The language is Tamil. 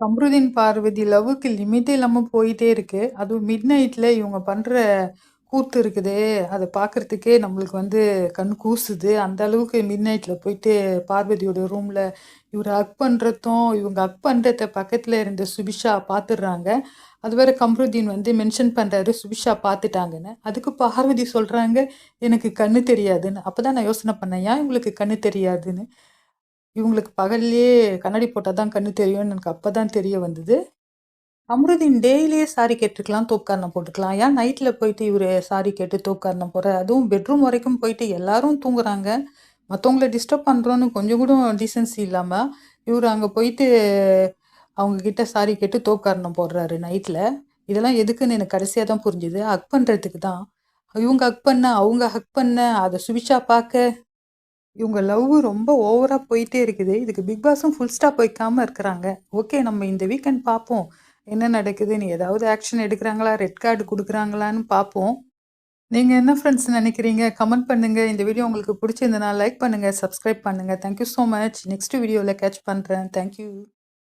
கம்ருதீன் பார்வதி லவ்வுக்கு லிமிட்டே இல்லாம போயிட்டே இருக்கு. அதுவும் மிட் நைட்ல இவங்க பண்ற கூத்து இருக்குதே, அத பார்க்கறதுக்கே நம்மளுக்கு வந்து கண் கூசுது. அந்த அளவுக்கு மிட் நைட்ல போயிட்டு பார்வதியோட ரூம்ல இவரு ஹக் பண்றதும், இவங்க ஹக் பண்றத பக்கத்துல இருந்த சுபிக்ஷா பார்த்துடுறாங்க. அது வேற கம்ருதீன் வந்து மென்ஷன் பண்றாரு, சுபிக்ஷா பார்த்துட்டாங்கன்னு. அதுக்கு பார்வதி சொல்றாங்க, "எனக்கு கண்ணு தெரியாதுன்னு." அப்பதான் நான் யோசனை பண்ணேன், ஏன் இவங்களுக்கு கண்ணு தெரியாதுன்னு. இவங்களுக்கு பகல்லேயே கண்ணாடி போட்டால் தான் கண்ணு தெரியும்னு எனக்கு அப்போ தான் தெரிய வந்தது. கம்ருதீன் டெய்லியே சாரி கேட்டுருக்கலாம், தோப்புக்கரணம் போட்டுக்கலாம். ஏன் நைட்டில் போயிட்டு இவரு சாரி கேட்டு தோப்புக்கரணம் போகிற அதுவும் பெட்ரூம் வரைக்கும் போயிட்டு எல்லாரும் தூங்குறாங்க. மற்றவங்கள டிஸ்டர்ப் பண்ணுறோன்னு கொஞ்சம் கூட டீசன்சி இல்லாமல் இவர் அங்கே போயிட்டு அவங்கக்கிட்ட சாரி கேட்டு தோப்புக்கரணம் போடுறாரு நைட்டில் இதெல்லாம் எதுக்குன்னு எனக்கு கடைசியாக தான் புரிஞ்சுது. ஹக் பண்ணுறதுக்கு தான். இவங்க ஹக் பண்ண, அவங்க ஹக் பண்ண, அதை சுபிக்ஷா பார்க்க, இவங்க லவ் ரொம்ப ஓவராக போயிட்டே இருக்குது. இதுக்கு பிக் பாஸும் ஃபுல் ஸ்டாப் வைக்காமல் இருக்கிறாங்க. ஓகே நம்ம இந்த வீக்கெண்ட் பார்ப்போம். என்ன நடக்குதுன்னு. ஏதாவது ஆக்ஷன் எடுக்கிறாங்களா ரெட் கார்டு கொடுக்குறாங்களான்னு பார்ப்போம். நீங்கள் என்ன ஃப்ரெண்ட்ஸ் நினைக்கிறீங்க? கமெண்ட் பண்ணுங்கள் இந்த வீடியோ உங்களுக்கு பிடிச்சிருந்தனா லைக் பண்ணுங்கள் சப்ஸ்கிரைப் பண்ணுங்க. Thank you so much. Next வீடியோவில் கேட்ச் பண்ணுறேன் தேங்க் யூ.